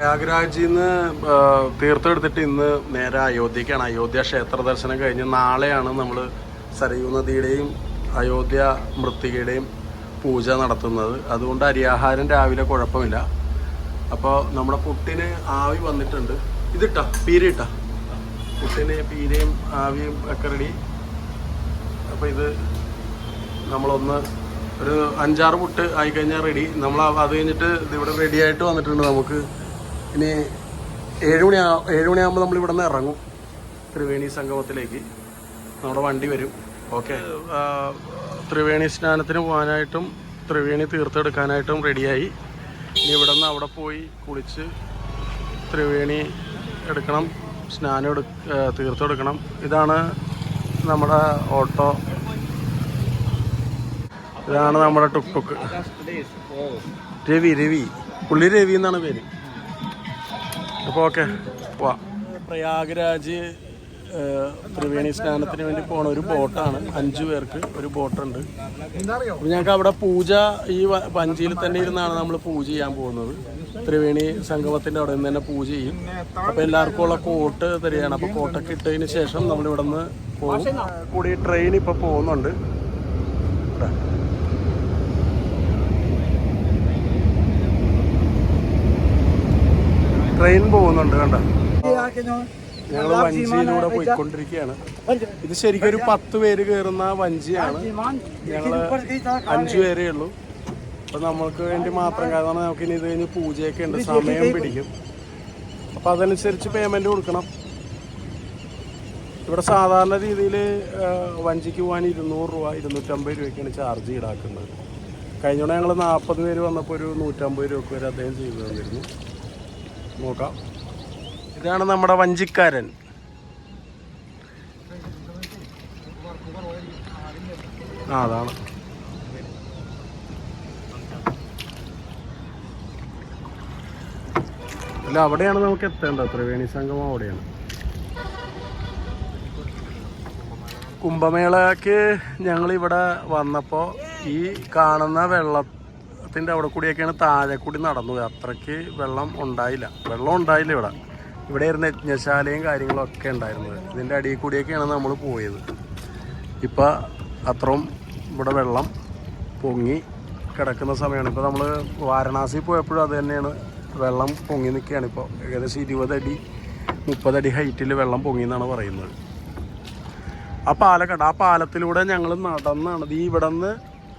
പ്രയാഗ്രാജിൽ നിന്ന് തീർത്തെടുത്തിട്ട് ഇന്ന് നേരെ അയോധ്യക്കാണ്. അയോധ്യ ക്ഷേത്ര ദർശനം കഴിഞ്ഞ് നാളെയാണ് നമ്മൾ സരയൂ നദിയുടെയും അയോധ്യ മൃത്തികയുടെയും പൂജ നടത്തുന്നത്. അതുകൊണ്ട് അരിയാഹാരം രാവിലെ കുഴപ്പമില്ല. അപ്പോൾ നമ്മുടെ പുട്ടിന് ആവി വന്നിട്ടുണ്ട്. ഇതിട്ട പീരയിട്ട പുട്ടിന് പീരയും ആവിയും ഒക്കെ റെഡി അപ്പോൾ ഇത് നമ്മളൊന്ന് ഒരു അഞ്ചാറ് പുട്ട് ആയിക്കഴിഞ്ഞാൽ റെഡി നമ്മൾ അത് കഴിഞ്ഞിട്ട് ഇതിവിടെ റെഡി ആയിട്ട് വന്നിട്ടുണ്ട് നമുക്ക്. ഇനി ഏഴുമണി മണി ഏഴ് നമ്മൾ ഇവിടെ നിന്ന് ഇറങ്ങും. ത്രിവേണി സംഗമത്തിലേക്ക്. നമ്മുടെ വണ്ടി വരും. ഓക്കെ. ത്രിവേണി സ്നാനത്തിന് പോകാനായിട്ടും ത്രിവേണി തീർത്തെടുക്കാനായിട്ടും റെഡിയായി. ഇനി ഇവിടെ നിന്ന് അവിടെ പോയി കുളിച്ച് ത്രിവേണി എടുക്കണം സ്നാനം എടു തീർത്തെടുക്കണം. ഇതാണ് നമ്മുടെ ഓട്ടോ. ഇതാണ് നമ്മുടെ ടുക്ക് ടുക്ക് രവി രവി. പുള്ളി രവി എന്നാണ് പേര്. അപ്പോൾ ഓക്കെ പോവാ. പ്രയാഗ്രാജ് ത്രിവേണി സ്നാനത്തിന് വേണ്ടി പോണ ഒരു ബോട്ടാണ്. അഞ്ചു പേർക്ക് ഒരു ബോട്ടുണ്ട്. ഞങ്ങൾക്ക് അവിടെ പൂജ ഈ വഞ്ചിയിൽ തന്നെ ഇരുന്നാണ് നമ്മൾ പൂജ ചെയ്യാൻ പോകുന്നത്. ത്രിവേണി സംഗമത്തിന്റെ അവിടെ നിന്ന് തന്നെ പൂജ ചെയ്യും. അപ്പോൾ എല്ലാവർക്കും ഉള്ള കോട്ട് തരികയാണ്. അപ്പോൾ കോട്ടൊക്കെ ഇട്ടതിന് ശേഷം നമ്മൾ ഇവിടെ നിന്ന് പോകും കൂടി ട്രെയിൻ ഇപ്പോൾ പോകുന്നുണ്ട്. ട്രെയിൻ പോകുന്നുണ്ട് കണ്ട? ഞങ്ങൾ വഞ്ചിയിലൂടെ പോയിക്കൊണ്ടിരിക്കുകയാണ്. ഇത് ശരിക്കും ഒരു പത്ത് പേര് കയറുന്ന വഞ്ചിയാണ്. ഞങ്ങൾ അഞ്ചു പേരേ ഉള്ളൂ. അപ്പൊ നമ്മൾക്ക് വേണ്ടി മാത്രം കാരണം നമുക്ക് ഇനി ഇത് കഴിഞ്ഞ് പൂജയൊക്കെ ഉണ്ട് സമയം പിടിക്കും. അപ്പൊ അതനുസരിച്ച് പേയ്മെന്റ് കൊടുക്കണം. ഇവിടെ സാധാരണ രീതിയിൽ വഞ്ചിക്ക് പോകാൻ ഇരുന്നൂറ് രൂപ ഇരുന്നൂറ്റമ്പത് രൂപയ്ക്കാണ് ചാർജ് ഈടാക്കുന്നത്. കഴിഞ്ഞോടെ ഞങ്ങൾ നാൽപ്പത് പേര് വന്നപ്പോൾ ഒരു നൂറ്റമ്പത് രൂപയ്ക്ക് വരെ അദ്ദേഹം ചെയ്തു തന്നിരുന്നു. നോക്കാം. ഇതാണ് നമ്മുടെ വഞ്ചിക്കാരൻ. ആ അതാണ്. അല്ല അവിടെയാണ് നമുക്ക് എത്തേണ്ടത്. ത്രിവേണി സംഗമം അവിടെയാണ്. കുംഭമേളക്ക് ഞങ്ങളിവിടെ വന്നപ്പോൾ ഈ കാണുന്ന വെള്ളത്തിന്റെ അവിടെ കൂടിയൊക്കെയാണ് താഴെ കൂടി നടന്നു അത്രയ്ക്ക് വെള്ളം ഉണ്ടായില്ല. വെള്ളം ഉണ്ടായില്ല ഇവിടെ. ഇവിടെ ഇരുന്ന യജ്ഞശാലയും കാര്യങ്ങളൊക്കെ ഉണ്ടായിരുന്നത്. ഇതിന്റെ അടിയിൽ കൂടിയൊക്കെയാണ് നമ്മൾ പോയത്. ഇപ്പം അത്രയും ഇവിടെ വെള്ളം പൊങ്ങി കിടക്കുന്ന സമയമാണ്. ഇപ്പോൾ നമ്മൾ വാരണാസി പോയപ്പോഴും അത് തന്നെയാണ്. വെള്ളം പൊങ്ങി നിൽക്കുകയാണ്. ഇപ്പോൾ ഏകദേശം ഇരുപതടി മുപ്പതടി ഹൈറ്റിൽ വെള്ളം പൊങ്ങി എന്നാണ് പറയുന്നത്. ആ പാലക്കട ആ പാലത്തിലൂടെ ഞങ്ങൾ നടന്നാണ്. ഈ ഇവിടെ നിന്ന്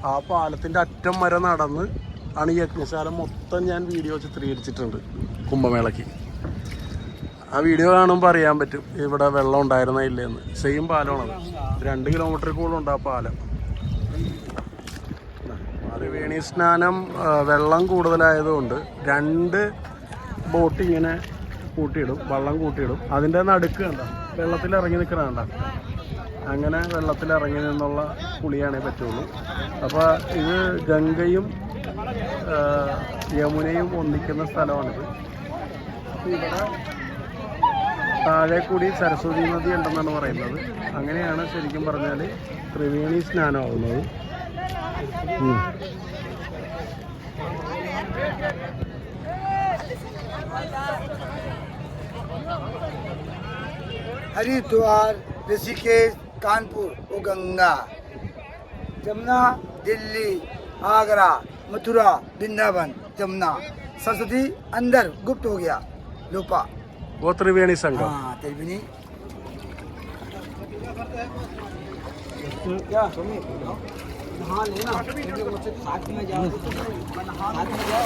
ആ പാലത്തിന്റെ അറ്റം വരെ നടന്ന് ആണ് ഈ യജ്ഞശാല മൊത്തം ഞാൻ വീഡിയോ ചിത്രീകരിച്ചിട്ടുണ്ട് കുംഭമേളയ്ക്ക്. ആ വീഡിയോ കാണുമ്പോൾ അറിയാൻ പറ്റും ഇവിടെ വെള്ളം ഉണ്ടായിരുന്ന ഇല്ലെന്ന് സെയിം പാലമാണത് രണ്ട് കിലോമീറ്റർ കൂടുതലുണ്ട് ആ പാലം. ത്രിവേണി സ്നാനം വെള്ളം കൂടുതലായതുകൊണ്ട് രണ്ട് ബോട്ട് ഇങ്ങനെ കൂട്ടിയിടും വെള്ളം കൂട്ടിയിടും. അതിന്റെ നടുക്ക് കണ്ട? വെള്ളത്തിൽ ഇറങ്ങി നിൽക്കണ കണ്ട? അങ്ങനെ വെള്ളത്തിൽ ഇറങ്ങി നിന്നുള്ള കുളിയാണേ പറ്റുള്ളൂ അപ്പോൾ ഇത് ഗംഗയും ആ, യമുനയും ഒന്നിക്കുന്ന സ്ഥലമാണിത് അപ്പോൾ ഇവിടെ താഴെ കൂടി സരസ്വതി നദി ഉണ്ടെന്നാണ് പറയുന്നത് അങ്ങനെയാണ് ശരിക്കും പറഞ്ഞാൽ ത്രിവേണി സ്നാനമാകുന്നത് ഉം. हरिद्वार ऋषिकेश कानपुर वो गंगा जमुना दिल्ली आगरा मथुरा वृंदावन जमुना। सरस्वती अंदर गुप्त हो गया लोपा। वो त्रिवेणी संगम हाँ त्रिवेणी। हाँ लेना साथ में जाओ। साथ में जाओ।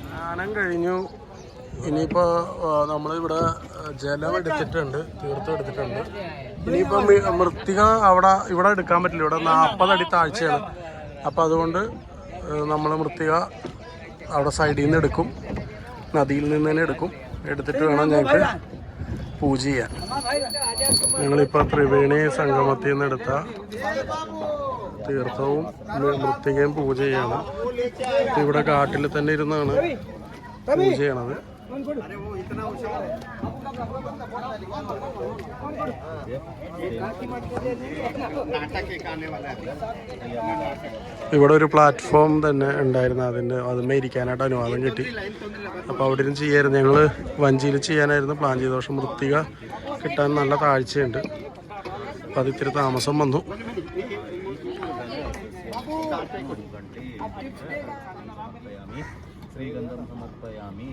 സ്നാനം കഴിഞ്ഞു. ഇനിയിപ്പോ നമ്മളിവിടെ ജലം എടുത്തിട്ടുണ്ട് തീർത്ഥം എടുത്തിട്ടുണ്ട്. ഇനിയിപ്പോ മൃത്തിക അവിടെ ഇവിടെ എടുക്കാൻ പറ്റില്ല. ഇവിടെ നാൽപ്പതടി താഴ്ചയാണ്. അപ്പൊ അതുകൊണ്ട് നമ്മൾ മൃത്തിക അവിടെ സൈഡിൽ നിന്ന് എടുക്കും. നദിയിൽ നിന്ന് തന്നെ എടുക്കും. എടുത്തിട്ട് വേണം ഞങ്ങൾക്ക് പൂജ ചെയ്യാൻ. ഞങ്ങളിപ്പോൾ ത്രിവേണി സംഗമത്തിൽ നിന്ന് എടുത്ത തീർത്ഥവും മൃത്തികയും പൂജ ചെയ്യണം. ഇവിടെ കാട്ടിൽ തന്നെ ഇരുന്നാണ് പൂജ ചെയ്യണത്. ഇവിടെ ഒരു പ്ലാറ്റ്ഫോം തന്നെ ഉണ്ടായിരുന്നു അതിന്റെ അത് മേരിക്കാനായിട്ട് അനുവാദം കിട്ടി. അപ്പോൾ അവിടെ ഇരുന്ന് ചെയ്യായിരുന്നു. ഞങ്ങൾ വഞ്ചിയിൽ ചെയ്യാനായിരുന്നു. പ്ലാൻ ചെയ്ത പക്ഷെ മൃത്തിക കിട്ടാൻ നല്ല താഴ്ചയുണ്ട്. അപ്പം അത് ഇത്തിരി താമസം വന്നു. ശ്രീഗന്ധം സമർപ്പയാമി.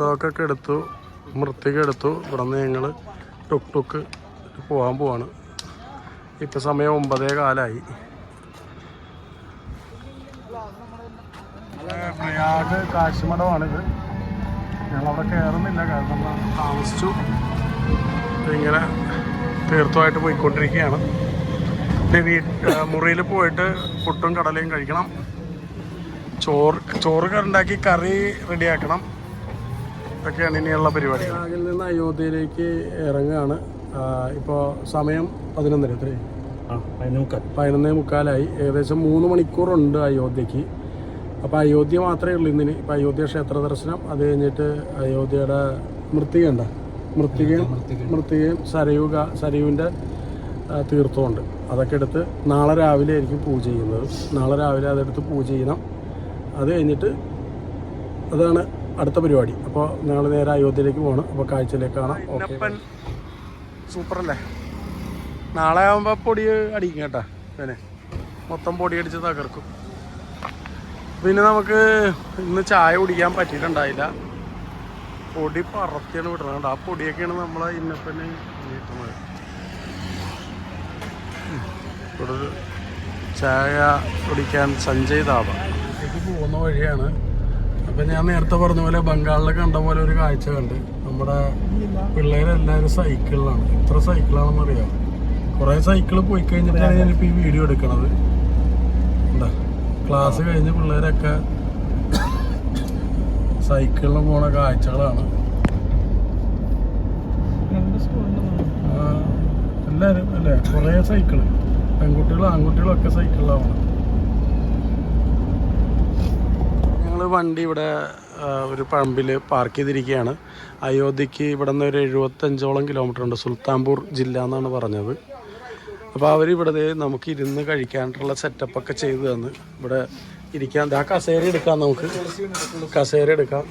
തീർത്ഥമൊക്കെ എടുത്തു മൃത്തിക എടുത്തു. ഇവിടെ നിന്ന് ഞങ്ങൾ ടുക്ക് ടുക്ക് പോകാൻ പോവാണ്. ഇപ്പം സമയം ഒമ്പതേ കാലായി. പ്രയാഗ് കാശിമഠമാണിത്. ഞങ്ങളവിടെ കയറുന്നില്ല കാരണം താമസിച്ചു. ഇങ്ങനെ തീർത്ഥമായിട്ട് പോയിക്കൊണ്ടിരിക്കുകയാണ്. പിന്നെ വീട്ട് മുറിയിൽ പോയിട്ട് പുട്ടും കടലയും കഴിക്കണം. ചോറ് ചോറ് ഉണ്ടാക്കി കറി റെഡിയാക്കണം. ഇതൊക്കെയാണ് ഇനിയുള്ള പരിപാടി. പ്രയാഗിൽ നിന്ന് അയോധ്യയിലേക്ക് ഇറങ്ങുകയാണ്. ഇപ്പോൾ സമയം പതിനൊന്നര അത്രേ പതിനൊന്നേ മുക്കാലായി. ഏകദേശം മൂന്ന് മണിക്കൂറുണ്ട് അയോധ്യക്ക് അപ്പോൾ അയോധ്യ മാത്രമേ ഉള്ളൂ ഇന്നിന്. ഇപ്പോൾ അയോധ്യ ക്ഷേത്ര ദർശനം അത് കഴിഞ്ഞിട്ട് അയോധ്യയുടെ മൃത്തിക ഉണ്ട് മൃത്തികയും. മൃത്തികയും സരയു സരയുവിന്റെ തീർത്ഥമുണ്ട് അതൊക്കെ എടുത്ത് നാളെ രാവിലെ ആയിരിക്കും പൂജ ചെയ്യുന്നത്. നാളെ രാവിലെ അതെടുത്ത് പൂജ ചെയ്യണം. അത് കഴിഞ്ഞിട്ട് അതാണ് അടുത്ത പരിപാടി. അപ്പോൾ ഞങ്ങൾ നേരെ അയോധ്യയിലേക്ക് പോകണം അപ്പോൾ കാഴ്ചയിലേക്ക് കാണാം. ഓക്കെ സൂപ്പർ അല്ലേ നാളെ ആകുമ്പോൾ പൊടി അടിക്കും കേട്ടോ. പിന്നെ മൊത്തം പൊടി അടിച്ച് തകർക്കും. പിന്നെ നമുക്ക് ഇന്ന് ചായ കുടിക്കാൻ പറ്റിയിട്ടുണ്ടായില്ല. പൊടി പറത്തിയാണ് വിടുന്നത് കേട്ടോ. ആ പൊടിയൊക്കെയാണ് നമ്മളെ ഇന്നപ്പനെ നീട്ടുന്നത് ഇവിടെ ചായ കുടിക്കാൻ സഞ്ജയ് താപ പോകുന്ന വഴിയാണ്. അപ്പം ഞാൻ നേരത്തെ പറഞ്ഞ പോലെ ബംഗാളിൽ കണ്ട പോലെ ഒരു കാഴ്ച കണ്ട്. നമ്മുടെ പിള്ളേരെല്ലാവരും സൈക്കിളിലാണ്. എത്ര സൈക്കിളാണെന്ന് അറിയാം? കുറേ സൈക്കിൾ പോയി കഴിഞ്ഞിട്ടാണ് ഞാനിപ്പോൾ ഈ വീഡിയോ എടുക്കണത്. എന്താ ക്ലാസ് കഴിഞ്ഞ പിള്ളേരൊക്കെ സൈക്കിളിൽ പോണ കാഴ്ചകളാണ്. എല്ലാരും എല്ലാവരും അല്ലേ? കുറേ സൈക്കിൾ. പെൺകുട്ടികളും ആൺകുട്ടികളും ഒക്കെ സൈക്കിളിലാണ് വണ്ടി ഇവിടെ ഒരു പറമ്പിൽ പാർക്ക് ചെയ്തിരിക്കുകയാണ്. അയോധ്യക്ക് ഇവിടെ നിന്ന് ഒരു എഴുപത്തഞ്ചോളം കിലോമീറ്റർ ഉണ്ട്. സുൽത്താൻപൂർ ജില്ല എന്നാണ് പറഞ്ഞത്. അപ്പോൾ അവരിവിടെ നമുക്ക് ഇരുന്ന് കഴിക്കാനായിട്ടുള്ള സെറ്റപ്പൊക്കെ ചെയ്തു തന്ന്. ഇവിടെ ഇരിക്കാൻ ആ കസേര എടുക്കാം നമുക്ക്. കസേര എടുക്കാം.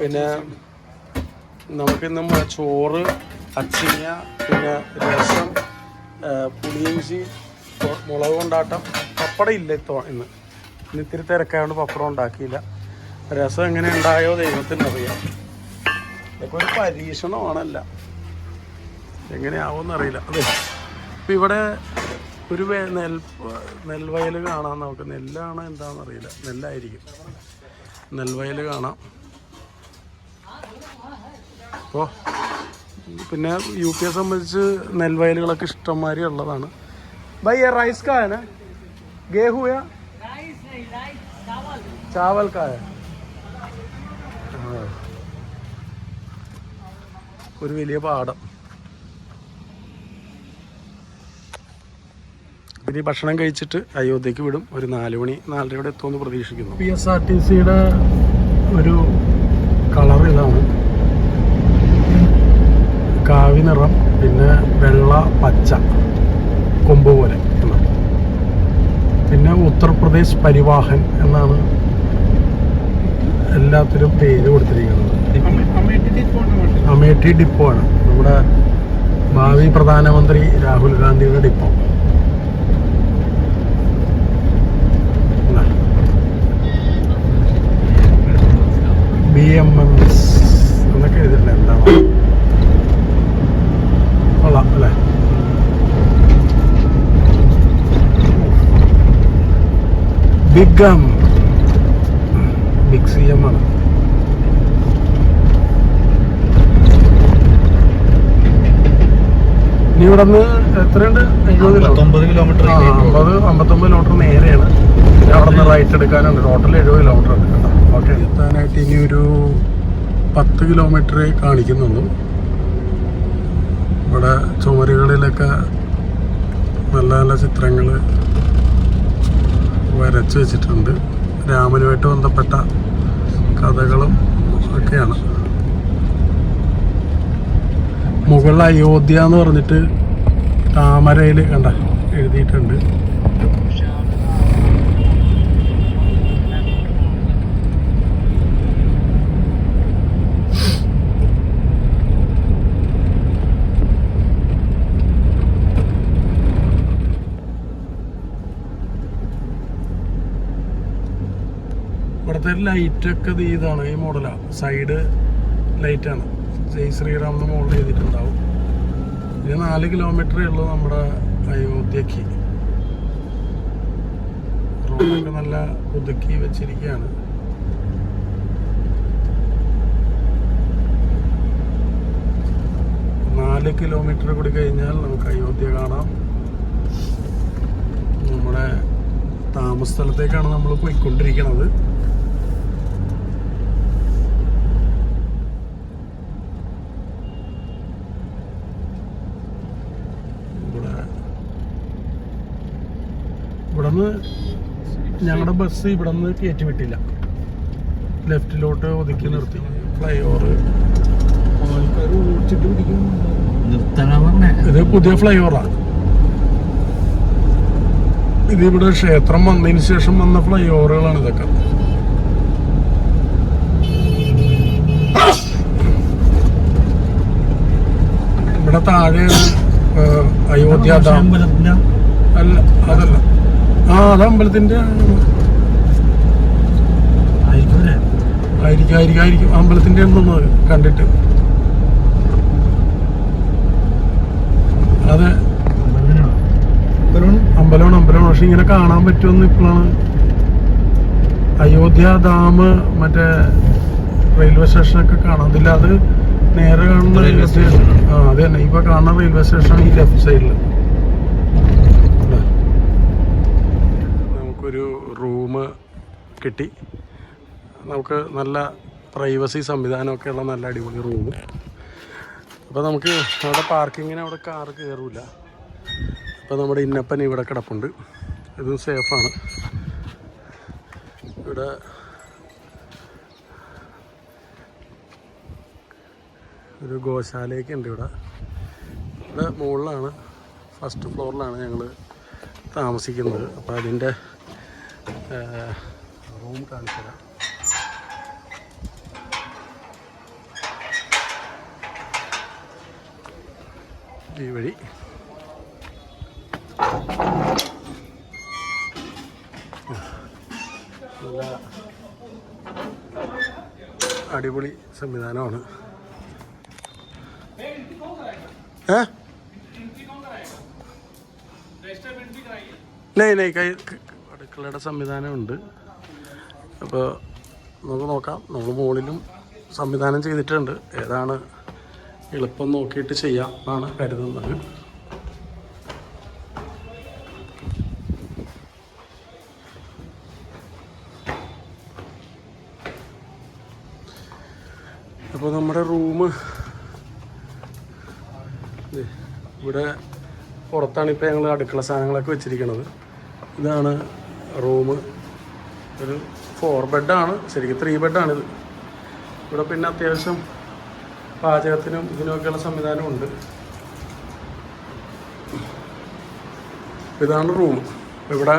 പിന്നെ നമുക്കിന്ന് ചോറ് അച്ചിങ്ങ പിന്നെ രസം പുളിയിഞ്ചി മുളക് കൊണ്ടാട്ടം. പപ്പടം ഇല്ല ഇന്ന്. ഇന്ന് ഇത്തിരി തിരക്കായതുകൊണ്ട് പപ്പടം ഉണ്ടാക്കിയില്ല. രസം എങ്ങനെ ഉണ്ടായോ ദൈവത്തിന് അറിയാം ഇതൊക്കെ ഒരു പരീക്ഷണമാണല്ല. എങ്ങനെയാവുമെന്നറിയില്ല അതെ ഇപ്പം ഇവിടെ ഒരു നെൽ നെൽവയൽ കാണാം നമുക്ക്. നെല്ലാണ് എന്താണെന്നറിയില്ല നെല്ലായിരിക്കും. നെൽവയൽ കാണാം. അപ്പോൾ പിന്നെ യു പിയെ സംബന്ധിച്ച് നെൽവയലുകളൊക്കെ ഇഷ്ടംമാതിരി ഉള്ളതാണ്. ബൈ എ റൈസ് കാന ഗേഹുയാ? चावल का है हाँ। ഒരു വലിയ പാടം പിന്നെ ഈ ഭക്ഷണം കഴിച്ചിട്ട് അയോധ്യക്ക് വിടും ഒരു നാല് മണി നാലരയോടെ എത്തുമെന്ന് പ്രതീക്ഷിക്കുന്നു പി എസ് ആർ ടി സിയുടെ ഒരു കളർ ഇതാണ് കാവി നിറം പിന്നെ വെള്ള പച്ച കൊമ്പ് പോലെ എന്നാണ് പിന്നെ ഉത്തർപ്രദേശ് പരിവാഹൻ എന്നാണ് എല്ലാത്തിനും പേര് കൊടുത്തിരിക്കുന്നത്. അമേഠി ഡിപ്പോ ആണ്. നമ്മുടെ ഭാവി പ്രധാനമന്ത്രി രാഹുൽ ഗാന്ധിയുടെ depot. B M M S എന്നൊക്കെ എഴുതിട്ടുണ്ട് എന്താണ് കൊള്ളാം അല്ലേ big M big C M ആണ് ഇനി ഇവിടെ നിന്ന് എത്രയുണ്ട് അമ്പത് കിലോമീറ്റർ അമ്പത് അമ്പത്തൊമ്പത് കിലോമീറ്റർ നേരെയാണ്. പിന്നെ അവിടെ നിന്ന് റൈറ്റ് എടുക്കാനുണ്ട്. ടോട്ടൽ എഴുപത് കിലോമീറ്റർ ഉണ്ട് കേട്ടോ. ഓക്കെ എത്താനായിട്ട് ഇനി ഒരു പത്ത് കിലോമീറ്റർ കാണിക്കുന്നുള്ളൂ. ഇവിടെ ചുമരുകളിലൊക്കെ നല്ല നല്ല ചിത്രങ്ങൾ വരച്ച് വെച്ചിട്ടുണ്ട്. രാമനുമായിട്ട് ബന്ധപ്പെട്ട കഥകളും ഒക്കെയാണ്. മുകളിൽ അയോധ്യ എന്ന് പറഞ്ഞിട്ട് താമരയിൽ കണ്ട എഴുതിയിട്ടുണ്ട്. ഇവിടുത്തെ ലൈറ്റൊക്കെ ഇത് ഇതാണ് ഈ മോഡലാ സൈഡ് ലൈറ്റാണ് ജയ് ശ്രീറാം എന്ന് മോഡൽ ചെയ്തിട്ടുണ്ടാവും. ഇത് നാല് കിലോമീറ്ററേ ഉള്ളൂ നമ്മുടെ അയോധ്യക്ക്. റോഡൊക്കെ നല്ല ഒതുക്കി വെച്ചിരിക്കുകയാണ് നാല് കിലോമീറ്റർ കൂടി കഴിഞ്ഞാൽ നമുക്ക് അയോധ്യ കാണാം. നമ്മുടെ താമസ സ്ഥലത്തേക്കാണ് നമ്മൾ പോയിക്കൊണ്ടിരിക്കുന്നത് ഇവിടെ ഇവിടുന്ന് ഞങ്ങളുടെ ബസ് ഇവിടെ നിന്ന് കയറ്റി വിട്ടില്ല ലെഫ്റ്റിലോട്ട് ഒതുക്കി നിർത്തി. ഫ്ലൈ ഓവർ ഇത് പുതിയ ഫ്ലൈ ഓവറാണ് ഇതിവിടെ ക്ഷേത്രം വന്നതിന് ശേഷം വന്ന ഫ്ലൈ ഓവറുകളാണ് ഇതൊക്കെ. ഇവിടെ താഴെ അയോധ്യ അല്ല അതല്ല. ആ അത് അമ്പലത്തിന്റെ ആയിരിക്കും ആയിരിക്കും ആയിരിക്കും അമ്പലത്തിന്റെ തോന്നുന്നത് കണ്ടിട്ട്. അതെ. അമ്പലമാണ്. അമ്പലമാണ് പക്ഷെ ഇങ്ങനെ കാണാൻ പറ്റുമെന്ന് ഇപ്പോഴാണ്. അയോധ്യ ഡാം മറ്റേ റെയിൽവേ സ്റ്റേഷനൊക്കെ കാണാം. അതില്ല അത് നേരെ കാണുന്ന റെയിൽവേ സ്റ്റേഷൻ ആ അത് തന്നെ. ഇപ്പൊ കാണുന്ന റെയിൽവേ സ്റ്റേഷൻ ഈ ലെഫ്റ്റ് സൈഡിൽ റൂം കിട്ടി. നമുക്ക് നല്ല പ്രൈവസി സംവിധാനമൊക്കെ ഉള്ള നല്ല അടിപൊളി റൂം. അപ്പോൾ നമുക്ക് അവിടെ പാർക്കിങ്ങിന് അവിടെ കാർ കയറില്ല അപ്പോൾ നമ്മുടെ ഇന്നപ്പൻ ഇവിടെ കിടപ്പുണ്ട്. ഇതും സേഫാണ് ഇവിടെ ഒരു ഗോശാലയൊക്കെ ഉണ്ട് ഇവിടെ. ഇവിടെ മുകളിലാണ് ഫസ്റ്റ് ഫ്ലോറിലാണ് ഞങ്ങൾ താമസിക്കുന്നത്. അപ്പോൾ അതിന്റെ റൂം കാണിച്ചു തരാം ഈ വഴി. നല്ല അടിപൊളി സംവിധാനമാണ്. ഏ? നെയ് കൈ അടുക്കളയുടെ സംവിധാനമുണ്ട്. അപ്പോൾ നമുക്ക് നോക്കാം. നമ്മൾ മുകളിലും സംവിധാനം ചെയ്തിട്ടുണ്ട്. ഏതാണ് എളുപ്പം നോക്കിയിട്ട് ചെയ്യാം എന്നാണ് കരുതുന്നത്. അപ്പോൾ നമ്മുടെ റൂം ഇവിടെ പുറത്താണ് ഇപ്പോൾ ഞങ്ങൾ അടുക്കള സാധനങ്ങളൊക്കെ വെച്ചിരിക്കുന്നത് ഇതാണ് റൂം. ഒരു ഫോർ ബെഡാണ് ശരിക്കും ത്രീ ബെഡാണിത് ഇവിടെ പിന്നെ അത്യാവശ്യം പാചകത്തിനും ഇതിനൊക്കെയുള്ള സംവിധാനമുണ്ട് ഇതാണ് റൂം ഇവിടെ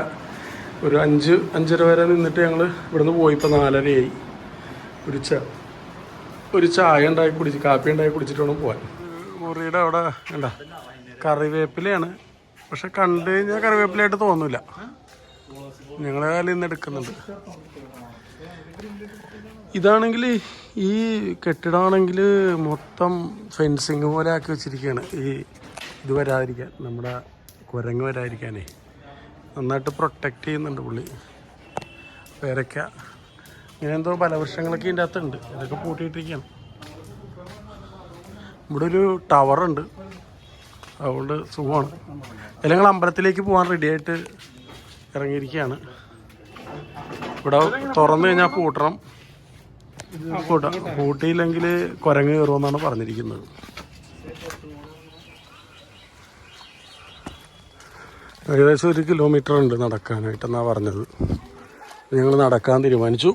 ഒരു അഞ്ച് അഞ്ചര വരെ നിന്നിട്ട് ഞങ്ങൾ ഇവിടുന്ന് പോയി. ഇപ്പോൾ നാലരയായി. ഒരു ച ഒരു ചായ ഉണ്ടാക്കി കുടിച്ച് കാപ്പി ഉണ്ടാക്കി കുടിച്ചിട്ട് വേണം പോകാൻ മുറിയുടെ അവിടെ എന്താ? കറിവേപ്പിലയാണ്. പക്ഷെ കണ്ടു കഴിഞ്ഞാൽ കറിവേപ്പിലയായിട്ട് തോന്നില്ല ഞങ്ങളെ കാലം ഇന്ന് എടുക്കുന്നുണ്ട്. ഇതാണെങ്കിൽ ഈ കെട്ടിടമാണെങ്കിൽ മൊത്തം ഫെൻസിങ് പോലെ ആക്കി വെച്ചിരിക്കുകയാണ്. ഈ ഇത് വരാതിരിക്കാൻ നമ്മുടെ കുരങ്ങ് വരാതിരിക്കാനേ. നന്നായിട്ട് പ്രൊട്ടക്റ്റ് ചെയ്യുന്നുണ്ട് പുള്ളി. പേരയ്ക്ക ഇങ്ങനെ എന്തോ ഫലവൃക്ഷങ്ങളൊക്കെ ഇതിന്റെ അകത്തുണ്ട്. അതൊക്കെ പൂട്ടിയിട്ടിരിക്കുകയാണ്. ഇവിടെ ഒരു ടവറുണ്ട് അതുകൊണ്ട് സുഖമാണ്. അല്ലെങ്കിൽ അമ്പലത്തിലേക്ക് പോകാൻ റെഡിയായിട്ട് ഇറങ്ങിയിരിക്കുകയാണ്. ഇവിടെ തുറന്നു കഴിഞ്ഞാൽ പൂട്ടണം. പൂട്ട പൂട്ടിയില്ലെങ്കിൽ കുരങ്ങ് കയറുമെന്നാണ് പറഞ്ഞിരിക്കുന്നത്. ഏകദേശം ഒരു കിലോമീറ്റർ ഉണ്ട് നടക്കാനായിട്ടെന്നാണ് പറഞ്ഞത്. ഞങ്ങൾ നടക്കാൻ തീരുമാനിച്ചു.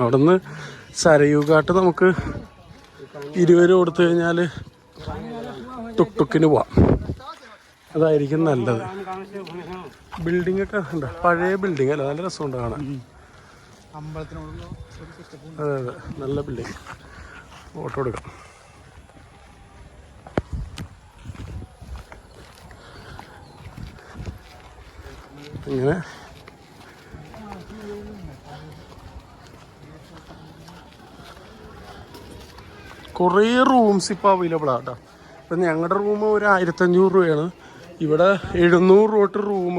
അവിടുന്ന് സരയുകാട്ട് നമുക്ക് ഇരുപത് രൂപ കൊടുത്തു കഴിഞ്ഞാൽ ടുക്ടുക്കിന് പോവാം. അതായിരിക്കും നല്ലത്. ബിൽഡിംഗ് ഒക്കെ ഉണ്ട്? പഴയ ബിൽഡിംഗ് അല്ല? നല്ല രസമുണ്ട് കാണാൻ. അതെ അതെ. നല്ല ബിൽഡിംഗ് ഫോട്ടോ എടുക്കാം. ഇങ്ങനെ. കുറേ റൂംസ് ഇപ്പോൾ അവൈലബിൾ ആണ് കേട്ടോ ഇപ്പം ഞങ്ങളുടെ റൂം ഒരു ആയിരത്തഞ്ഞൂറ് രൂപയാണ്. ഇവിടെ എഴുന്നൂറ് രൂപ തൊട്ട് റൂം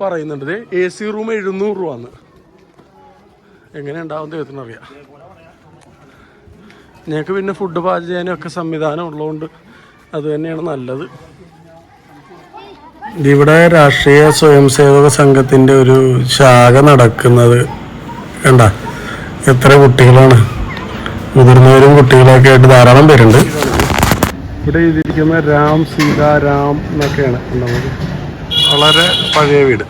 പറയുന്നുണ്ട്. എ സി റൂം എഴുന്നൂറ് രൂപ ആണ് എങ്ങനെ ഉണ്ടാവും ദൈവത്തിന് അറിയാം ഞങ്ങൾക്ക് പിന്നെ ഫുഡ് പാചകം ചെയ്യാനൊക്കെ സംവിധാനം ഉള്ളതുകൊണ്ട് അത് തന്നെയാണ് നല്ലത്. ഇവിടെ രാഷ്ട്രീയ സ്വയം സേവക സംഘത്തിന്റെ ഒരു ശാഖ നടക്കുന്നത് കണ്ട? എത്ര കുട്ടികളാണ്? മുതിർന്നവരും കുട്ടികളൊക്കെ ആയിട്ട് ധാരാളം പേരുണ്ട്. ഇവിടെ എഴുതിയിരിക്കുന്ന രാം സീതാരാം എന്നൊക്കെയാണ്. ഉണ്ടാവുന്നത് വളരെ പഴയ വീട്.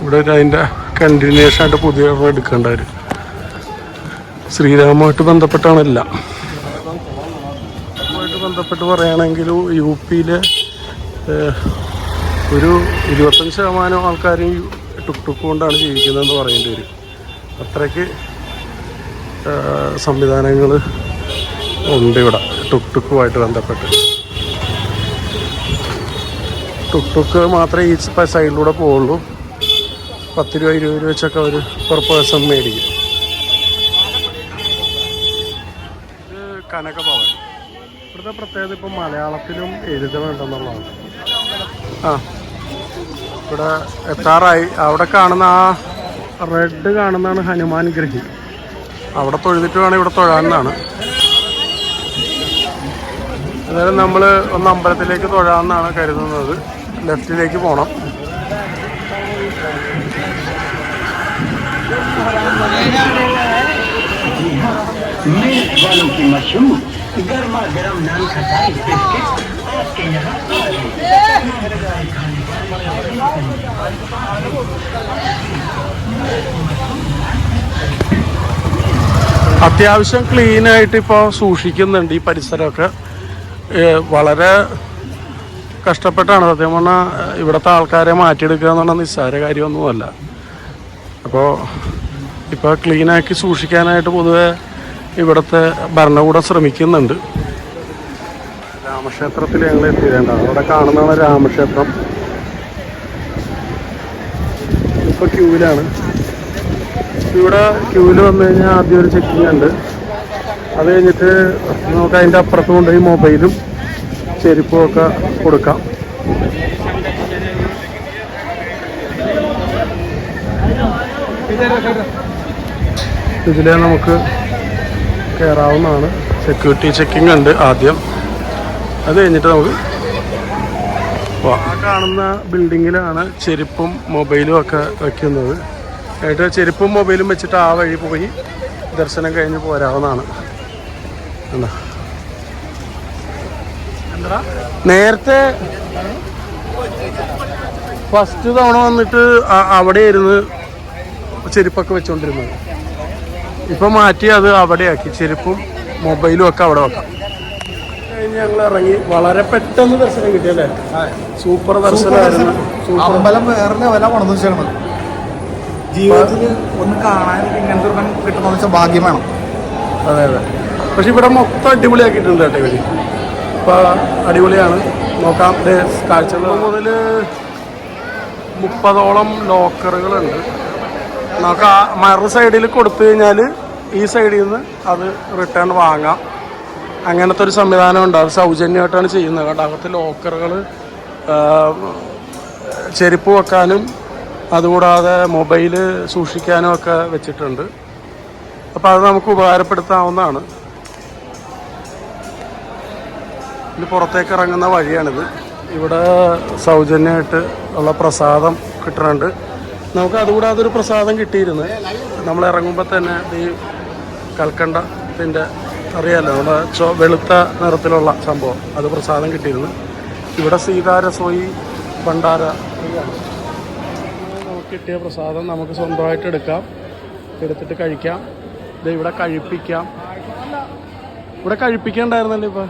ഇവിടെ ഒരു അതിന്റെ കണ്ടിന്യൂഷൻ ആയിട്ട് പുതിയ എടുക്കേണ്ട ഒരു ശ്രീരാമുമായിട്ട് ബന്ധപ്പെട്ടാണ് എല്ലാം. അതുമായിട്ട് ബന്ധപ്പെട്ട് പറയുകയാണെങ്കിൽ യു പിയിലെ ഒരു ഇരുപത്തഞ്ച് ശതമാനം ആൾക്കാരും ഈ ടുക് ടുക്ക് കൊണ്ടാണ് ജീവിക്കുന്നതെന്ന് പറയേണ്ടി വരും. അത്രയ്ക്ക് സംവിധാനങ്ങൾ ഉണ്ട് ഇവിടെ ടുക് ടുക്കുമായിട്ട് ബന്ധപ്പെട്ട്. ടുക് ടുക്ക് മാത്രമേ ഈ സൈഡിലൂടെ പോവുള്ളൂ. പത്ത് രൂപ ഇരുപത് രൂപ വെച്ചൊക്കെ അവർ പെർ പേഴ്സൺ മേടിക്കും. കനക കനകഭവൻ ഇവിടുത്തെ പ്രത്യേകത ഇപ്പം മലയാളത്തിലും എഴുതണമുണ്ടെന്നുള്ളതാണ് ആ. ഇവിടെ എത്താറായി. അവിടെ കാണുന്ന ആ റെഡ് കാണുന്നതാണ് ഹനുമാൻ ഗ്രഹി. അവിടെ തൊഴുതിട്ട് വേണം ഇവിടെ തൊഴാമെന്നാണ് അന്നേരം നമ്മൾ ഒന്ന് അമ്പലത്തിലേക്ക് തൊഴാമെന്നാണ് കരുതുന്നത്. ലെഫ്റ്റിലേക്ക് പോകണം അത്യാവശ്യം ക്ലീനായിട്ട് ഇപ്പോൾ സൂക്ഷിക്കുന്നുണ്ട് ഈ പരിസരമൊക്കെ. വളരെ കഷ്ടപ്പെട്ടാണ്. സത്യം പറഞ്ഞാൽ ഇവിടുത്തെ ആൾക്കാരെ മാറ്റിയെടുക്കുക എന്ന് പറഞ്ഞാൽ നിസ്സാര കാര്യമൊന്നുമല്ല. അപ്പോൾ ഇപ്പോൾ ക്ലീനാക്കി സൂക്ഷിക്കാനായിട്ട് പൊതുവെ ഇവിടുത്തെ ഭരണകൂടം ശ്രമിക്കുന്നുണ്ട്. രാമക്ഷേത്രത്തിൽ ഞങ്ങൾ എത്തിയിട്ടുണ്ട്. അവിടെ കാണുന്നതാണ് രാമക്ഷേത്രം. ഇപ്പോൾ ക്യൂവിലാണ്. ഇവിടെ ക്യൂവിൽ വന്നു കഴിഞ്ഞാൽ ആദ്യം ഒരു ചെക്കിങ് ഉണ്ട് അത് കഴിഞ്ഞിട്ട് നമുക്ക് അതിന്റെ അപ്പുറത്ത് കൊണ്ടുപോയി മൊബൈലും ചെരുപ്പും ഒക്കെ കൊടുക്കാം. ഇതിലെ നമുക്ക് കയറാവുന്നതാണ് സെക്യൂരിറ്റി ചെക്കിംഗ് ഉണ്ട് ആദ്യം. അത് കഴിഞ്ഞിട്ട് നമുക്ക്. കാണുന്ന ബിൽഡിങ്ങിലാണ് ചെരുപ്പും മൊബൈലും ഒക്കെ വയ്ക്കുന്നത് എന്നിട്ട് ചെരുപ്പും മൊബൈലും വെച്ചിട്ട് ആ വഴി പോയി. ദർശനം കഴിഞ്ഞ് പോരാവുന്നതാണ്. നേരത്തെ ഫസ്റ്റ് തവണ വന്നിട്ട് അവിടെ അവിടെയായിരുന്നു ചെരുപ്പൊക്കെ വെച്ചോണ്ടിരുന്നത്. ഇപ്പൊ മാറ്റി അത് അവിടെയാക്കി. ചെരുപ്പും മൊബൈലും ഒക്കെ അവിടെ വെക്കാം. ഞങ്ങൾ ഇറങ്ങി. വളരെ പെട്ടെന്ന് ദർശനം കിട്ടിയല്ലേ സൂപ്പർ ദർശനമായിരുന്നു. സൂപ്പർ. അമ്പലം വേറെ ലെവലാ പണിത് വെച്ചാണ് ജീവിതത്തിൽ ഒന്ന് കാണാൻ ഇങ്ങനത്തെ കിട്ടണമെന്ന് വെച്ചാൽ ഭാഗ്യം വേണം. അതെ അതെ. പക്ഷെ ഇവിടെ മൊത്തം അടിപൊളിയാക്കിയിട്ടുണ്ട് കേട്ടോ ഇവർ. ഇപ്പൊ അടിപൊളിയാണ്. നോക്കാം. ദേ കാഴ്ചകൾ മുതൽ മുപ്പതോളം ലോക്കറുകളുണ്ട്. നമുക്ക് ആ മറു സൈഡിൽ കൊടുത്തു കഴിഞ്ഞാൽ ഈ സൈഡിൽ നിന്ന് അത് റിട്ടേൺ വാങ്ങാം. അങ്ങനത്തെ ഒരു സംവിധാനം ഉണ്ട്. അത് സൗജന്യമായിട്ടാണ് ചെയ്യുന്നത് കേട്ടോ. അകത്ത് ലോക്കറുകൾ ചെരുപ്പ് വെക്കാനും അതുകൂടാതെ മൊബൈൽ സൂക്ഷിക്കാനും ഒക്കെ വെച്ചിട്ടുണ്ട്. അപ്പോൾ അത് നമുക്ക് ഉപകാരപ്പെടുത്താവുന്നതാണ്. ഇത് പുറത്തേക്ക് ഇറങ്ങുന്ന വഴിയാണിത്. ഇവിടെ സൗജന്യമായിട്ട് ഉള്ള പ്രസാദം കിട്ടുന്നുണ്ട് നമുക്ക് അതുകൂടാതെ ഒരു പ്രസാദം കിട്ടിയിരുന്നു. നമ്മൾ ഇറങ്ങുമ്പോൾ തന്നെ ഈ കൽക്കണ്ടത്തിന്റെ അറിയാമല്ലോ നമ്മുടെ ചോ വെളുത്ത നിറത്തിലുള്ള സംഭവം. അത് പ്രസാദം കിട്ടിയിരുന്നു. ഇവിടെ സീതാരസോയി ഭണ്ഡാര നമുക്ക് കിട്ടിയ പ്രസാദം നമുക്ക് സ്വന്തമായിട്ട് എടുക്കാം. എടുത്തിട്ട് കഴിക്കാം. ഇത് ഇവിടെ കഴിപ്പിക്കാം. ഇവിടെ കഴിപ്പിക്കണ്ടായിരുന്നല്ലോ ഇപ്പൊ.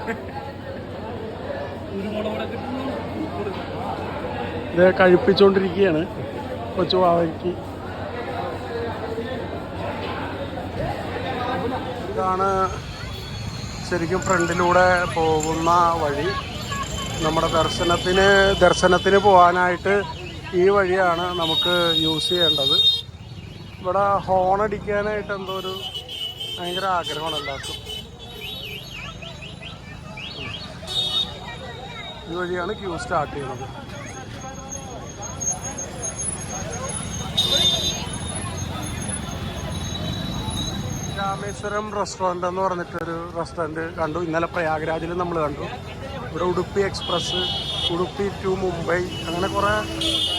ഇത് കഴിപ്പിച്ചുകൊണ്ടിരിക്കുകയാണ് കൊച്ചു വാവയ്ക്ക്. ഇതാണ് ശരിക്കും ഫ്രണ്ടിലൂടെ പോകുന്ന വഴി. നമ്മുടെ ദർശനത്തിന് ദർശനത്തിന് പോകാനായിട്ട് ഈ വഴിയാണ് നമുക്ക് യൂസ് ചെയ്യേണ്ടത്. ഇവിടെ ഹോൺ അടിക്കാനായിട്ട് എന്തോ ഒരു ഭയങ്കര ആഗ്രഹമാണ് എല്ലാവർക്കും. ഈ വഴിയാണ് ക്യൂ സ്റ്റാർട്ട് ചെയ്യുന്നത്. രാമേശ്വരം റെസ്റ്റോറന്റ് എന്ന് പറഞ്ഞിട്ടൊരു റെസ്റ്റോറന്റ് കണ്ടു. ഇന്നലെ പ്രയാഗ്രാജിൽ നമ്മൾ കണ്ടു. ഇവിടെ ഉടുപ്പി എക്സ്പ്രസ് ഉടുപ്പി ടു മുംബൈ അങ്ങനെ കുറേ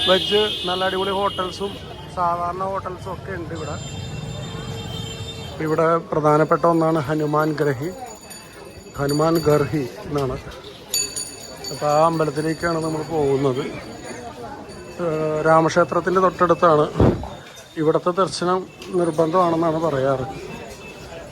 വെജ് നല്ല അടിപൊളി ഹോട്ടൽസും സാധാരണ ഹോട്ടൽസും ഒക്കെ ഉണ്ട് ഇവിടെ. ഇവിടെ പ്രധാനപ്പെട്ട ഒന്നാണ് ഹനുമാൻ ഗ്രഹി ഹനുമാൻ ഗർഹി എന്നാണ്. അപ്പോൾ ആ അമ്പലത്തിലേക്കാണ് നമ്മൾ പോകുന്നത്. രാമക്ഷേത്രത്തിന്റെ തൊട്ടടുത്താണ്. ഇവിടുത്തെ ദർശനം നിർബന്ധമാണെന്നാണ് പറയാറ്.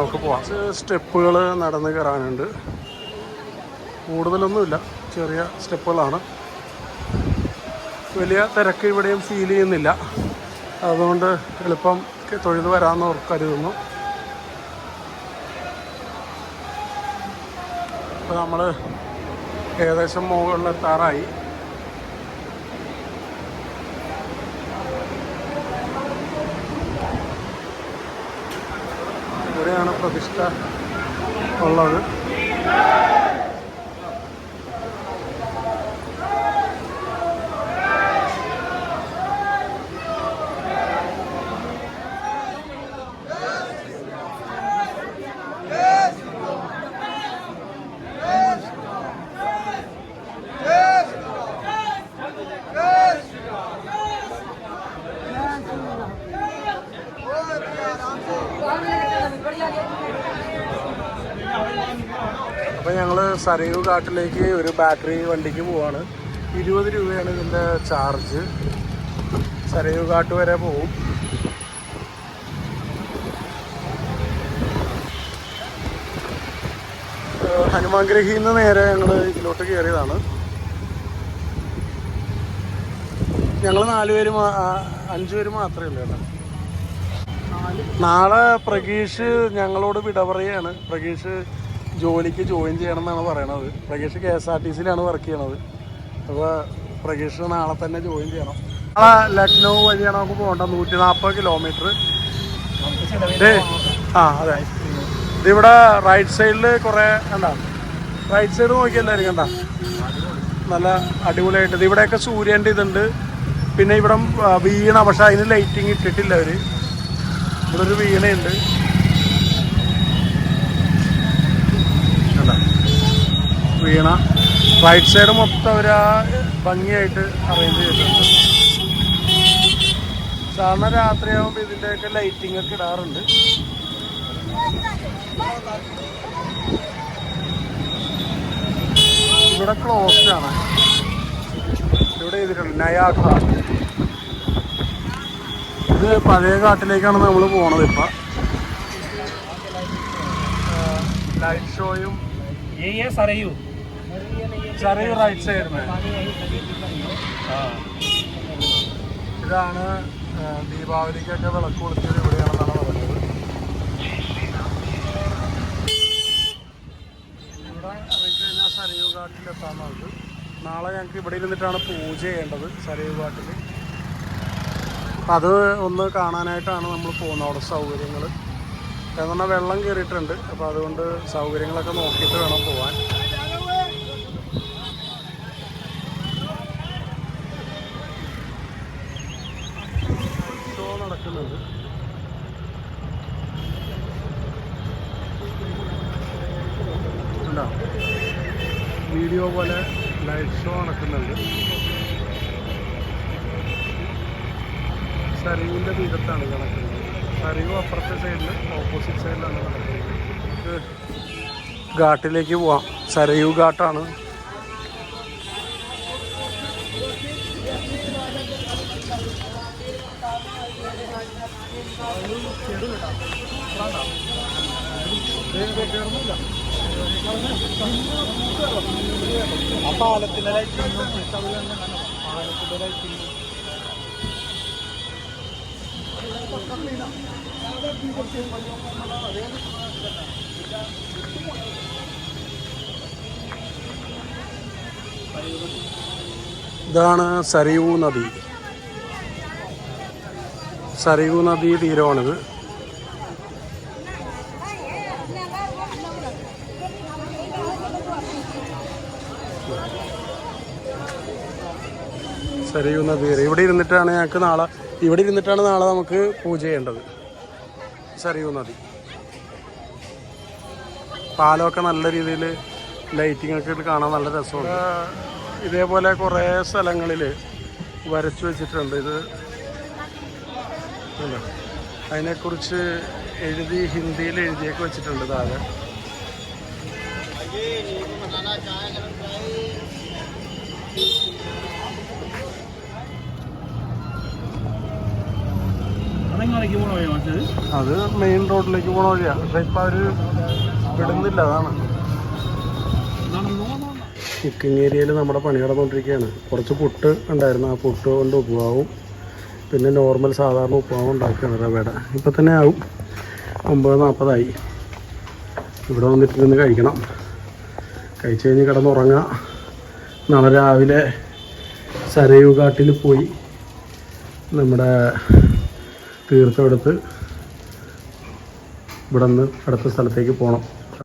നമുക്ക് പോവാം. സ്റ്റെപ്പുകൾ നടന്ന് കയറാനുണ്ട്. കൂടുതലൊന്നുമില്ല. ചെറിയ സ്റ്റെപ്പുകളാണ്. വലിയ തിരക്ക് ഇവിടെയും ഫീൽ ചെയ്യുന്നില്ല. അതുകൊണ്ട് എളുപ്പം തൊഴുത് വരാമെന്ന് അവർ കരുതുന്നു. അപ്പോൾ നമ്മൾ ഏകദേശം മുകളിലെത്താറായി. പ്രതിഷ്ഠ ഉള്ളത് അപ്പോൾ ഞങ്ങൾ സരയു കാട്ടിലേക്ക് ഒരു ബാറ്ററി വണ്ടിക്ക് പോവാണ്. ഇരുപത് രൂപയാണ് ഇതിന്റെ ചാർജ് സരയു കാട്ട് വരെ പോവും. ഹനുമാൻഗ്രഹിയിൽ നിന്ന് നേരെ ഞങ്ങൾ ഇതിലോട്ട് കയറിയതാണ് ഞങ്ങൾ നാലുപേര് അഞ്ചുപേര് അഞ്ച് പേര് മാത്രമേ ഉള്ളൂ കേട്ടോ. നാളെ പ്രഗീഷ് ഞങ്ങളോട് വിട പറയാണ്. പ്രഗീഷ് ജോലിക്ക് ജോയിൻ ചെയ്യണം എന്നാണ് പറയണത്. Prakash K S R T സിയിലാണ് work ചെയ്യണത്. അപ്പോൾ പ്രകേഷ് നാളെ തന്നെ ജോയിൻ ചെയ്യണം. നാളെ ലക്നൗ വഴിയാണ് നമുക്ക് പോകേണ്ടത്. നൂറ്റി നാൽപ്പത് കിലോമീറ്റർ ആ അതെ. ഇതിവിടെ റൈറ്റ് സൈഡിൽ കുറേ കണ്ട? റൈറ്റ് സൈഡ് നോക്കിയല്ലായിരിക്കും കണ്ട? നല്ല അടിപൊളിയായിട്ട്. ഇവിടെയൊക്കെ സൂര്യന്റെ ഇതുണ്ട്. പിന്നെ ഇവിടെ വീണ പക്ഷെ അതിന് ലൈറ്റിങ് ഇട്ടിട്ടില്ല അവർ ഇവിടെ ഒരു വീണയുണ്ട്. വീണ. റൈറ്റ് സൈഡ് മൊത്തം ആ ഭംഗിയായിട്ട് അറേഞ്ച് ചെയ്തിട്ടുണ്ട്. സാധാരണ രാത്രിയാകുമ്പോൾ ഇതിന്റെയൊക്കെ ലൈറ്റിംഗ് ഒക്കെ ഇടാറുണ്ട്. ഇവിടെ ക്ലോസ്ഡ് ആണ്. ഇവിടെ ചെയ്തിട്ടുണ്ട്. നയാ ഘാട്ട് ഇത് പഴയ കാട്ടിലേക്കാണ് നമ്മൾ പോണത് ഇപ്പൊ. ലൈറ്റ് ഷോയും ചെറിയ റൈറ്റ് സൈഡ് ആ. ഇതാണ് ദീപാവലിക്കൊക്കെ വിളക്ക് കൊടുത്തത് ഇവിടെയാണെന്നാണ് പറഞ്ഞത്. ഇവിടെ ഇറങ്ങിക്കഴിഞ്ഞാൽ സരയു ഘാട്ടിലെത്താൻ നമുക്ക് നാളെ ഞങ്ങൾക്ക് ഇവിടെ ഇരുന്നിട്ടാണ് പൂജ ചെയ്യേണ്ടത് സരയു ഘാട്ടിൽ അത് ഒന്ന് കാണാനായിട്ടാണ് നമ്മൾ പോകുന്നത് അവിടെ സൗകര്യങ്ങൾ എന്ന് പറഞ്ഞാൽ വെള്ളം കയറിയിട്ടുണ്ട് അപ്പോൾ അതുകൊണ്ട് സൗകര്യങ്ങളൊക്കെ നോക്കിയിട്ട് വേണം പോകാൻ പോലെ ലൈറ്റ് ഷോ നടക്കുന്നുണ്ട്. സരീവിന്റെ തീരത്താണ് നടക്കുന്നത്. സരീവ് അപ്പുറത്തെ സൈഡിൽ ഓപ്പോസിറ്റ് സൈഡിലാണ് നടക്കുന്നത്. ഘാട്ടിലേക്ക് പോവാം. സരയൂ ഘാട്ടാണ്. ഇതാണ് സരയൂ നദി. സരയൂ നദി തീരമാണിത്. സരയൂ നദി തീരം ഇവിടെ ഇരുന്നിട്ടാണ് ഞങ്ങൾക്ക് നാളെ ഇവിടെ ഇരുന്നിട്ടാണ് നാളെ നമുക്ക് പൂജ ചെയ്യേണ്ടത്. സരയൂ നദി പാലമൊക്കെ നല്ല രീതിയിൽ ലൈറ്റിംഗ് ഒക്കെ ഇട്ട് കാണാൻ നല്ല രസമുണ്ട്. ഇതേപോലെ കുറേ സ്ഥലങ്ങളിൽ വരച്ചു വെച്ചിട്ടുണ്ട്. ഇത്? അതിനെക്കുറിച്ച് എഴുതി ഹിന്ദിയിൽ എഴുതിയൊക്കെ വെച്ചിട്ടുണ്ട് താഴെ. Thank പോണോ അത് മെയിൻ റോഡിലേക്ക് പോണ വഴിയാ. പക്ഷെ ഇപ്പൊ അവർ വിടുന്നില്ല അതാണ്. കുക്കിംഗ് ഏരിയയിൽ നമ്മുടെ പണി നടന്നുകൊണ്ടിരിക്കുകയാണ് കുറച്ച് പുട്ട് ഉണ്ടായിരുന്നു. ആ പുട്ട് കൊണ്ട് ഉപ്പുമാവും. പിന്നെ നോർമൽ സാധാരണ ഉപ്പുമാവും ഉണ്ടാക്കുകയാണ് റവയുടെ. ഇപ്പം തന്നെ ആവും. ഒമ്പത് നാൽപ്പതായി ഇവിടെ വന്നിട്ട് നിന്ന് കഴിക്കണം. കഴിച്ചു കഴിഞ്ഞ് കിടന്നുറങ്ങാം. നാളെ രാവിലെ സരയു കാട്ടിൽ പോയി നമ്മുടെ തീർത്ഥമെടുത്ത് ഇവിടെ നിന്ന് അടുത്ത സ്ഥലത്തേക്ക് പോകണം